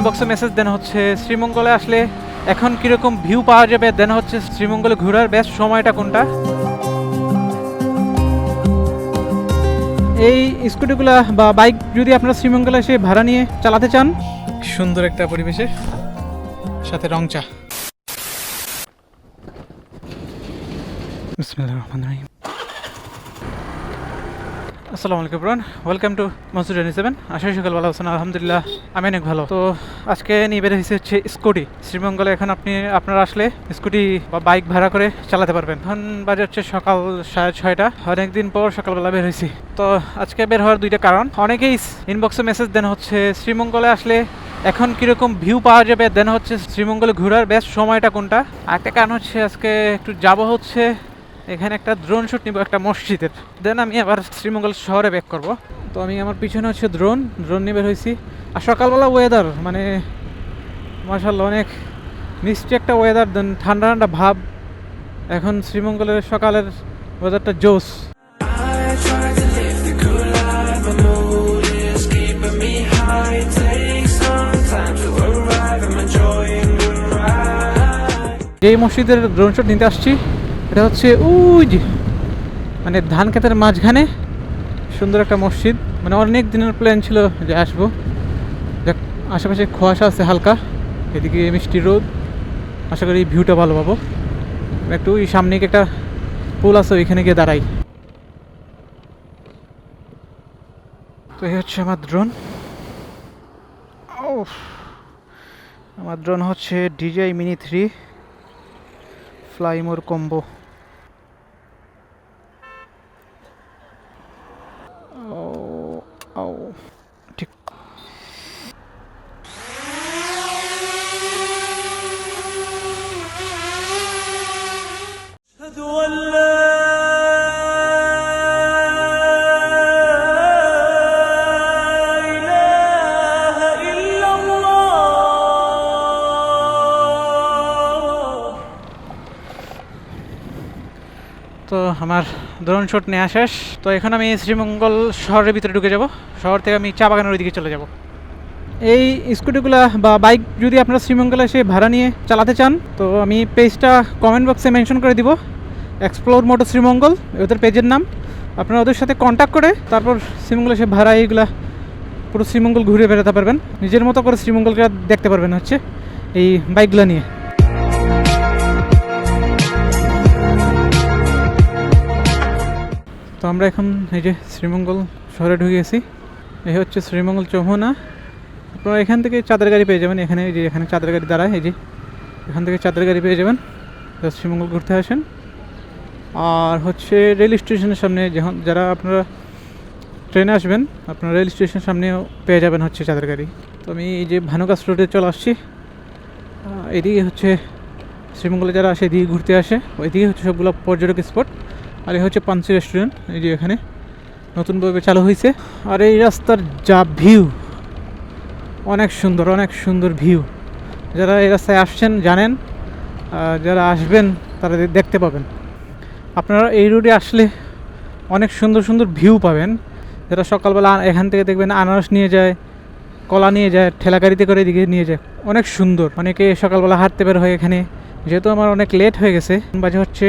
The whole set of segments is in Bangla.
ইনবক্সে মেসেজ দেন হচ্ছে শ্রীমঙ্গলে আসলে এখন কীরকম ভিউ পাওয়া যাবে দেন হচ্ছে শ্রীমঙ্গলে ঘোরার বেস্ট সময়টা কোনটা? এই স্কুটিগুলা বা বাইক যদি আপনারা শ্রীমঙ্গলে এসে ভাড়া নিয়ে চালাতে চান। সুন্দর একটা পরিবেশে সাথে রং চা। বিসমিল্লাহির রহমানির রহিম। আসসালামু আলাইকুম ব্রান ওয়েলকাম টু মনসুর রেনি সেভেন আশা সকাল ভালো আছেন। আলহামদুলিল্লাহ, আমি অনেক ভালো। তো আজকে নিয়ে বের হয়েছে হচ্ছে স্কুটি। শ্রীমঙ্গলে এখন আপনি, আপনারা আসলে স্কুটি বা বাইক ভাড়া করে চালাতে পারবেন। এখন বাজে হচ্ছে সকাল সাড়ে ছয়টা। অনেকদিন পর সকালবেলা বের হয়েছি। তো আজকে বের হওয়ার দুইটা কারণ। অনেকেই ইনবক্সে মেসেজ দেন হচ্ছে, শ্রীমঙ্গলে আসলে এখন কীরকম ভিউ পাওয়া যাবে? দেন হচ্ছে, শ্রীমঙ্গলে ঘোরার বেশ সময়টা কোনটা? আরেকটা কারণ হচ্ছে, আজকে একটু যাব হচ্ছে এখানে একটা ড্রোন শ্যুট নিব, একটা মসজিদের। দেন আমি আবার শ্রীমঙ্গল শহরে ব্যাক করব। তো আমি আমার পিছনে হচ্ছে ড্রোন ড্রোন নিয়ে বের হয়েছি। আর সকালবেলা ওয়েদার মানে মার্শাল্লাহ অনেক মিষ্টি একটা ওয়েদার দেন ঠান্ডা ঠান্ডা ভাব। এখন শ্রীমঙ্গলের সকালের ওয়েদারটা জোস. যেই মসজিদের ড্রোন শট নিতে আসছি। এটা হচ্ছে ওই মানে ধান খেতের মাঝখানে সুন্দর একটা মসজিদ। মানে অনেক দিনের প্ল্যান ছিল যে আসব। দেখ আশেপাশে খোয়াশা আছে হালকা, এদিকে মিষ্টি রোদ। আশা করি ভিউটা ভালো পাবো। একটু ওই সামনে একটা পুল আছে, ওইখানে গিয়ে দাঁড়াই। তো এই হচ্ছে আমার ড্রোন ও আমার ড্রোন হচ্ছে DJI mini three fly more combo আমার ড্রোন শট নেওয়া শেষ। তো এখন আমি শ্রীমঙ্গল শহরের ভিতরে ঢুকে যাব। শহর থেকে আমি চা বাগানের ওইদিকে চলে যাব। এই স্কুটিগুলা বা বাইক যদি আপনারা শ্রীমঙ্গলে এসে ভাড়া নিয়ে চালাতে চান, তো আমি পেজটা কমেন্ট বক্সে মেনশন করে দিব। এক্সপ্লোর মোটর শ্রীমঙ্গল ওদের পেজের নাম। আপনারা ওদের সাথে কন্ট্যাক্ট করে তারপর শ্রীমঙ্গলে এসে ভাড়া এইগুলা পুরো শ্রীমঙ্গল ঘুরে বেড়াতে পারবেন। নিজের মতো করে শ্রীমঙ্গলকে দেখতে পারবেন হচ্ছে এই বাইকগুলো নিয়ে। তো আমরা এখন এই যে শ্রীমঙ্গল শহরে ঢুকে গেছি। এই হচ্ছে শ্রীমঙ্গল চৌমোহনা আপনারা এখান থেকে চাঁদের গাড়ি পেয়ে যাবেন। এখানে এই যে এখানে চাঁদের গাড়ি দাঁড়ায়, এই যে এখান থেকে চাঁদের গাড়ি পেয়ে যাবেন। শ্রীমঙ্গল ঘুরতে আসেন। আর হচ্ছে রেল স্টেশনের সামনে যখন যারা আপনারা ট্রেনে আসবেন, আপনারা রেল স্টেশনের সামনেও পেয়ে যাবেন হচ্ছে চাঁদের গাড়ি। তো আমি এই যে ভানুকাস রোডে চলে আসছি। এদিকে হচ্ছে শ্রীমঙ্গলে যারা আসে, এদিকে ঘুরতে আসে। ওইদিকে হচ্ছে সবগুলো পর্যটক স্পট। আর এই হচ্ছে পানসি রেস্টুরেন্ট, এই যে এখানে নতুনভাবে চালু হয়েছে। আর এই রাস্তার যা ভিউ অনেক সুন্দর অনেক সুন্দর ভিউ যারা এই রাস্তায় আসছেন, জানেন যারা আসবেন, তারা দেখতে পাবেন। আপনারা এই রোডে আসলে অনেক সুন্দর সুন্দর ভিউ পাবেন। যারা সকালবেলা এখান থেকে দেখবেন আনারস নিয়ে যায়, কলা নিয়ে যায় ঠেলা গাড়িতে করে এদিকে নিয়ে যায়, অনেক সুন্দর। অনেকে সকালবেলা হাঁটতে বের হয় এখানে। যেহেতু আমার অনেক লেট হয়ে গেছে, বাজে হচ্ছে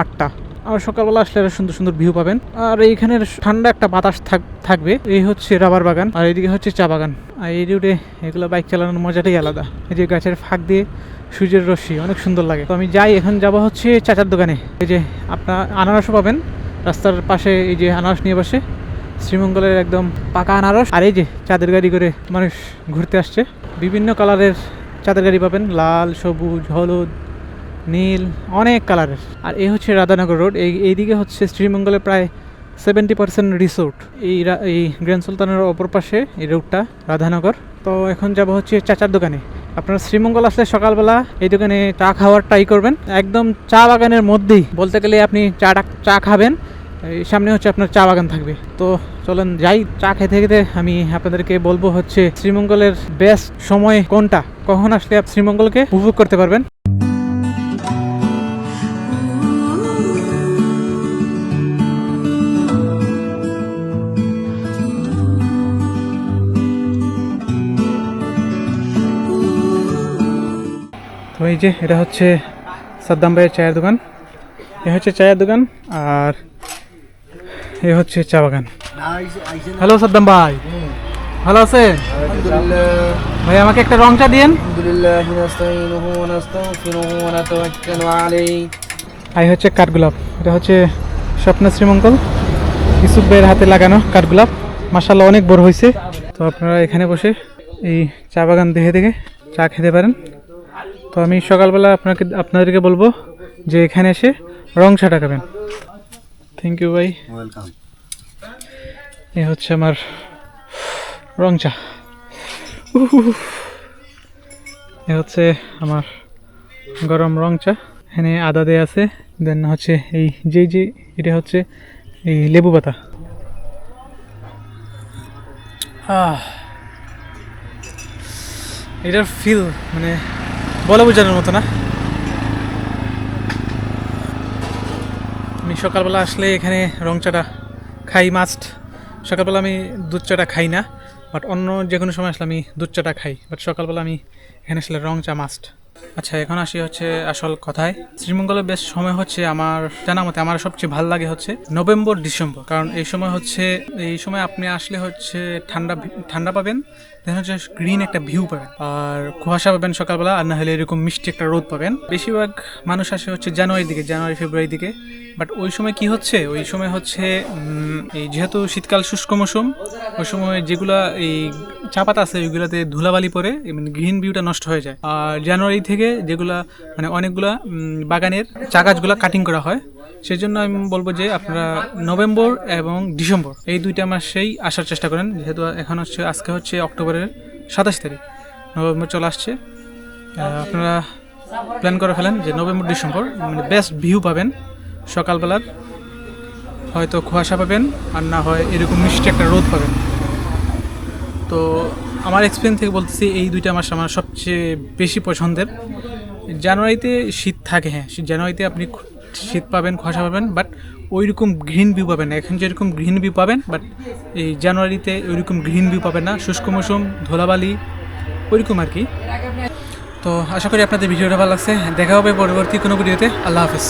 আটটা। আর সকালবেলা আসলে সুন্দর সুন্দর ভিউ পাবেন। আর এইখানের ঠান্ডা একটা বাতাস থাক- থাকবে। এই হচ্ছে রাবার বাগান, আর এইদিকে হচ্ছে চা বাগান। আর এই রুটে এগুলো বাইক চালানোর মজাটাই আলাদা। এই যে গাছের ফাঁক দিয়ে সূর্যের রশ্মি, অনেক সুন্দর লাগে। তো আমি যাই, এখন যাব হচ্ছে চাচার দোকানে। এই যে আপনার আনারসও পাবেন। রাস্তার পাশে এই যে আনারস নিয়ে বসে। শ্রীমঙ্গলের একদম পাকা আনারস। আর এই যে চাঁদের গাড়ি করে মানুষ ঘুরতে আসছে। বিভিন্ন কালারের চাঁদের গাড়ি পাবেন। লাল, সবুজ, হলুদ। নীল, অনেক কালারের। আর এই হচ্ছে রাধানগর রোড। এই এইদিকে হচ্ছে শ্রীমঙ্গলের প্রায় সেভেন্টি পার্সেন্ট রিসোর্ট এই এই গ্র্যান্ড সুলতানের অপর পাশে এই রোডটা রাধানগর। তো এখন যাব হচ্ছে চাচার দোকানে। আপনারা শ্রীমঙ্গল আসলে সকালবেলা এই দোকানে চা খাওয়ার ট্রাই করবেন। একদম চা বাগানের মধ্যেই। বলতে গেলে আপনি চাটা চা খাবেন। এই সামনে হচ্ছে আপনার চা বাগান থাকবে। তো চলেন যাই। চা খেতে খেতে আমি আপনাদেরকে বলব হচ্ছে শ্রীমঙ্গলের বেস্ট সময় কোনটা? কখন আসলে আপনি শ্রীমঙ্গলকে উপভোগ করতে পারবেন? তো এই যে এটা হচ্ছে সাদ্দাম ভাইয়ের চায়ের দোকান। এ হচ্ছে চায়ের দোকান আর এ হচ্ছে চা বাগান। হ্যালো সাদ্দাম ভাই। ভালো আছে ভাই আমাকে একটা রং চা দিন আই হচ্ছে কাঠগোলাপ এটা হচ্ছে স্বপ্ন শ্রীমঙ্গল। ইসুফ ভাইয়ের হাতে লাগানো কাঠগোলাপ মাসাল্লাহ অনেক বড় হয়েছে তো আপনারা এখানে বসে এই চা বাগান দেখে দেখে চা খেতে পারেন। তো আমি সকালবেলা আপনাকে আপনাদেরকে বলব যে এখানে এসে রং চাটা খাবেন থ্যাংক ইউ ভাই ওয়েলকাম এ হচ্ছে আমার রং চা এ হচ্ছে আমার গরম রং চা এখানে আদা দেয়া আছে দেন হচ্ছে এই যে যে এটা হচ্ছে এই লেবু পাতা। এটার ফিল মানে বলা বোঝানোর মতো না। আমি সকালবেলা আসলে এখানে রং চাটা খাই মাস্ট সকালবেলা আমি দুধ চাটা খাই না বাট অন্য যে কোনো সময় আসলে আমি দুধ চাটা খাই বাট সকালবেলা আমি এখানে আসলে রং চা মাস্ট আচ্ছা এখন আসি হচ্ছে আসল কথায়। শ্রীমঙ্গলের বেশ সময় হচ্ছে আমার, জানা মতে আমার সবচেয়ে ভালো লাগে হচ্ছে নভেম্বর, ডিসেম্বর। কারণ এই সময় হচ্ছে, এই সময় আপনি আসলে হচ্ছে ঠান্ডা ঠান্ডা পাবেন, দেন হচ্ছে গ্রিন একটা ভিউ পাবেন। আর কুয়াশা পাবেন সকালবেলা, আর না হলে এরকম মিষ্টি একটা রোদ পাবেন। বেশিরভাগ মানুষ আসে হচ্ছে জানুয়ারির দিকে, জানুয়ারি ফেব্রুয়ারি দিকে। বাট ওই সময় কি হচ্ছে? ওই সময় হচ্ছে এই যেহেতু শীতকাল শুষ্ক মৌসুম, ওই সময় যেগুলা এই চা পাতা আছে, ওইগুলাতে ধুলাবালি পরে মানে গ্রিন ভিউটা নষ্ট হয়ে যায়। আর জানুয়ারি থেকে যেগুলা মানে অনেকগুলা বাগানের চা গাছগুলা কাটিং করা হয়। সেই জন্য আমি বলব যে আপনারা নভেম্বর এবং ডিসেম্বর, এই দুইটা মাসেই আসার চেষ্টা করেন। যেহেতু এখন হচ্ছে, আজকে হচ্ছে অক্টোবরের সাতাশ তারিখ, নভেম্বর চলে আসছে। আপনারা প্ল্যান করে ফেলেন যে নভেম্বর, ডিসেম্বর মানে বেস্ট ভিউ পাবেন। সকালবেলার হয়তো কুয়াশা পাবেন, আর না হয় এরকম মিষ্টি একটা রোদ পাবেন। তো আমার এক্সপিরিয়েন্স থেকে বলতেছি, এই দুইটা মাস আমার সবচেয়ে বেশি পছন্দের। জানুয়ারিতে শীত থাকে হ্যাঁ জানুয়ারিতে আপনি শীত পাবেন কুয়াশা পাবেন বাট ওই রকম গ্রিন ভিউ পাবেন না। এখন যেরকম গ্রিন ভিউ পাবেন বাট এই জানুয়ারিতে ওইরকম গ্রিন ভিউ পাবেন না। শুষ্ক মৌসুম, ধুলাবালি, ওইরকম আর কি। তো আশা করি আপনাদের ভিডিওটা ভালো লাগছে। দেখা হবে পরবর্তী কোনো ভিডিওতে। আল্লাহ হাফিজ।